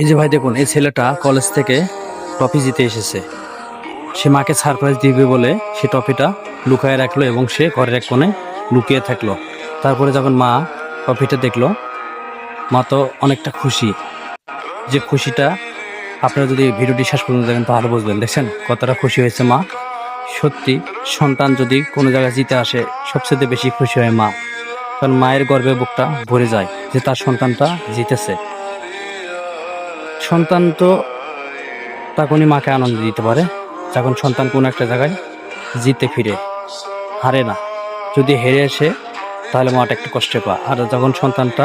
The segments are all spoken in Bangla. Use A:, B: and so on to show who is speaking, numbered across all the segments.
A: এই যে ভাই দেখুন, এই ছেলেটা কলেজ থেকে ট্রফি জিতে এসেছে। সে মাকে সারপ্রাইজ দিবে বলে সে ট্রফিটা লুকায় রাখল এবং সে ঘরের এক কোণে লুকিয়ে থাকল। তারপরে যখন মা ট্রফিটা দেখল, মা তো অনেকটা খুশি। যে খুশিটা আপনারা যদি ভিডিওটি শেষ পর্যন্ত দেখেন তাহলে বুঝবেন। দেখছেন কতটা খুশি হয়েছে মা। সত্যি সন্তান যদি কোনো জায়গায় জিতে আসে, সবচেয়ে বেশি খুশি হয় মা। কারণ মায়ের গর্বে বুকটা ভরে যায় যে তার সন্তানটা জিতেছে। সন্তান তো তখনই মাকে আনন্দ দিতে পারে। যখন সন্তান কোনো একটা জায়গায় জিতে ফিরে, হারে না। যদি হেরে আসে, তাহলে মাটা একটু কষ্টে পায় আর যখন সন্তানটা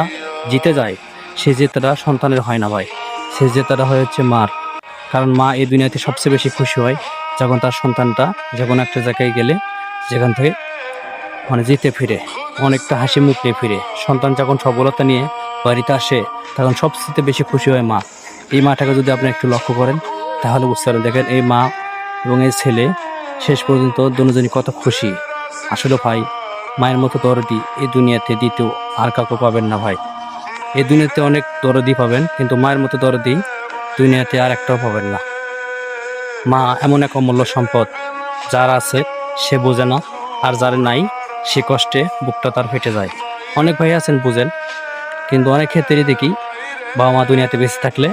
A: জিতে যায়, সে জেতাটা সন্তানের হয় না ভাই। সে জেতাটা হয় হচ্ছে মার। কারণ মা এই দুনিয়াতে সবচেয়ে বেশি খুশি হয় যখন তার সন্তানটা যে কোনো একটা জায়গায় গেলে, যেখান থেকে মানে জিতে ফিরে, অনেকটা হাসি মুখ ফিরে। সন্তান যখন সফলতা নিয়ে বাড়িতে আসে, তখন সবচেয়ে বেশি খুশি হয় মা। এই মাটাকে যদি আপনি একটু লক্ষ্য করেন, তাহলে বুঝতে পারেন দেখেন এই মা এবং এই ছেলে শেষ পর্যন্ত দুজনই কত খুশি। আসলে ভাই, মায়ের মতো দরদি এই দুনিয়াতে দ্বিতীয় আর কাউকে পাবেন না ভাই। এই দুনিয়াতে অনেক দরদি পাবেন, কিন্তু মায়ের মতো দরদি দুনিয়াতে আর একটাও পাবেন না। মা এমন এক অমূল্য সম্পদ, যার আছে সে বোঝে না, আর যার নাই সে কষ্টে বুকটা তার ফেটে যায়। অনেক ভাই আছেন বুঝেন, কিন্তু অনেক ক্ষেত্রেই দেখি বাবা মা দুনিয়াতে বেঁচে থাকলে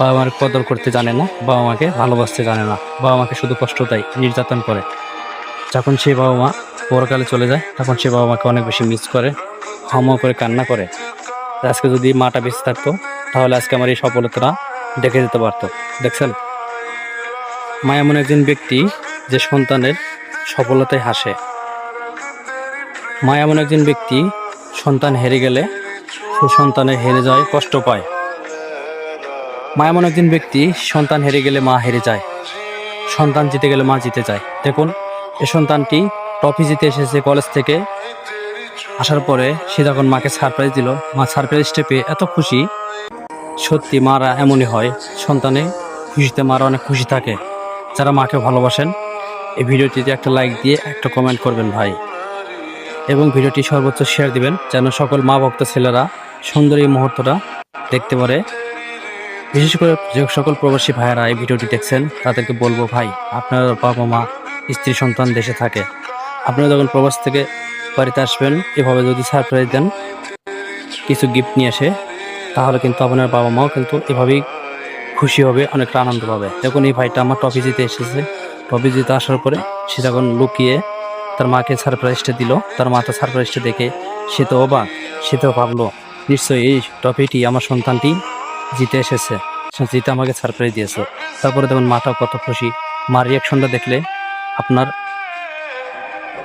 A: বাবা মার কদর করতে জানে না, বাবা মাকে ভালোবাসতে জানে না। বাবা মাকে শুধু কষ্ট দেয়, নির্যাতন করে। যখন সে বাবা মা পরকালে চলে যায়, তখন সে বাবা মাকে অনেক বেশি মিস করে, ক্ষমা করে, কান্না করে। আজকে যদি মাটা বেঁচে থাকতো, তাহলে আজকে আমার এই সফলতাটা দেখে যেতে পারতো। দেখছেন? মা এমন একজন ব্যক্তি, যে সন্তানের সফলতায় হাসে। মা এমন একজন ব্যক্তি, সন্তান হেরে গেলে সে সন্তানের হেরে যায় কষ্ট পায়। মা এমন একজন ব্যক্তি, সন্তান হেরে গেলে মা হেরে যায়। সন্তান জিতে গেলে মা জিতে যায়। দেখুন, এ সন্তানটি ট্রফি জিতে এসেছে কলেজ থেকে। আসার পরে সে যখন মাকে সারপ্রাইজ দিল, মা সারপ্রাইজটা পেয়ে এত খুশি। সত্যি মারা এমনই হয়, সন্তানে খুশিতে মারা অনেক খুশি থাকে। যারা মাকে ভালোবাসেন, এই ভিডিওটিতে একটা লাইক দিয়ে একটা কমেন্ট করবেন ভাই। এবং ভিডিওটি সর্বোচ্চ শেয়ার দিবেন, যেন সকল মা ভক্ত ছেলেরা সুন্দর এই মুহূর্তটা দেখতে পারে। বিশেষ করে যে সকল প্রবাসী ভাইয়েরা এই ভিডিওটি দেখছেন, তাদেরকে বলব, ভাই, আপনার বাবা মা, স্ত্রী, সন্তান দেশে থাকে। আপনারা যখন প্রবাস থেকে বাড়িতে আসবেন, এভাবে যদি সারপ্রাইজ দেন, কিছু গিফট নিয়ে আসে তাহলে কিন্তু আপনার বাবা মাও কিন্তু এভাবেই খুশি হবে, অনেকটা আনন্দ পাবে। দেখুন, এই ভাইটা আমার ট্রফি জিতে এসেছে। ট্রফি জিতে আসার পরে সে যখন লুকিয়ে তার মাকে সারপ্রাইজটা দিল, তার মা সারপ্রাইজটা দেখে সে তো অবাক, সে তো ভাবলো, নিশ্চয়ই এই ট্রফিটি আমার সন্তানটি জিতে এসেছে। জিতে আমাকে সারপ্রাইজ দিয়েছে। তারপরে দেখুন মাটাও কত খুশি। মার রিয়াকশনটা দেখলে আপনার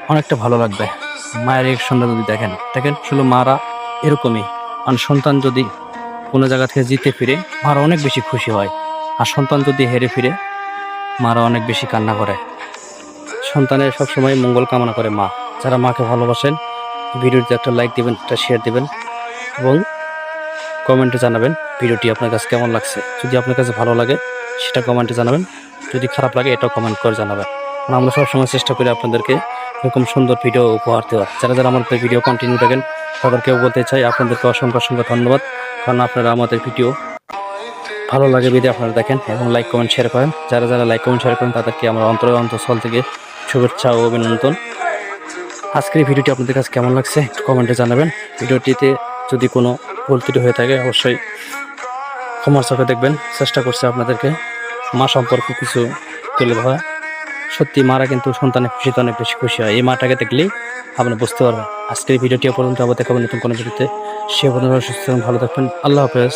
A: অনেকটা ভালো লাগবে। মায়ের রিয়াকশনটা যদি দেখেন দেখেন শুধু মারা এরকমই। আর সন্তান যদি কোনো জায়গা থেকে জিতে ফিরে, মারা অনেক বেশি খুশি হয়। আর সন্তান যদি হেরে ফিরে, মারা অনেক বেশি কান্না করে। সন্তানের সবসময় মঙ্গল কামনা করে মা। যারা মাকে ভালোবাসেন, ভিডিওতে একটা লাইক দিবেন, একটা শেয়ার দিবেন। এবং কমেন্টে জানাবেন ভিডিওটি আপনার কাছে কেমন লাগছে। যদি আপনার কাছে ভালো লাগে, সেটা কমেন্টে জানাবেন। যদি খারাপ লাগে, এটাও কমেন্ট করে জানাবেন। আমরা সবসময় চেষ্টা করি আপনাদেরকে এরকম সুন্দর ভিডিও উপহার দেওয়ার। যারা যারা আমাদের ভিডিও কন্টিনিউ থাকেন তাদেরকেও বলতে চাই, আপনাদেরকে অসংখ্য অসংখ্য ধন্যবাদ। কারণ আপনারা আমাদের ভিডিও ভালো লাগে বিদে আপনারা দেখেন এবং লাইক কমেন্ট শেয়ার করেন। যারা যারা লাইক কমেন্ট শেয়ার করেন, তাদেরকে আমরা অন্তর অন্তঃস্থল থেকে শুভেচ্ছা ও অভিনন্দন। আজকের ভিডিওটি আপনাদের কাছে কেমন লাগছে, একটু কমেন্টে জানাবেন। ভিডিওটিতে যদি কোনো ভুল ত্রুটি হয়ে থাকে, অবশ্যই ক্ষমার চোখে দেখবেন। চেষ্টা করছে আপনাদেরকে মা সম্পর্কে কিছু তুলে ধরা। সত্যি মারা কিন্তু সন্তানের খুশিতে অনেক বেশি খুশি হয়। এই মাটাকে দেখলেই আপনি বুঝতে পারবেন। আজকের ভিডিওটি পর্যন্ত আবার দেখাবেন নতুন কোনো ভিডিওতে সে পর্যন্ত সুস্থ ভালো থাকবেন আল্লাহ হাফেজ।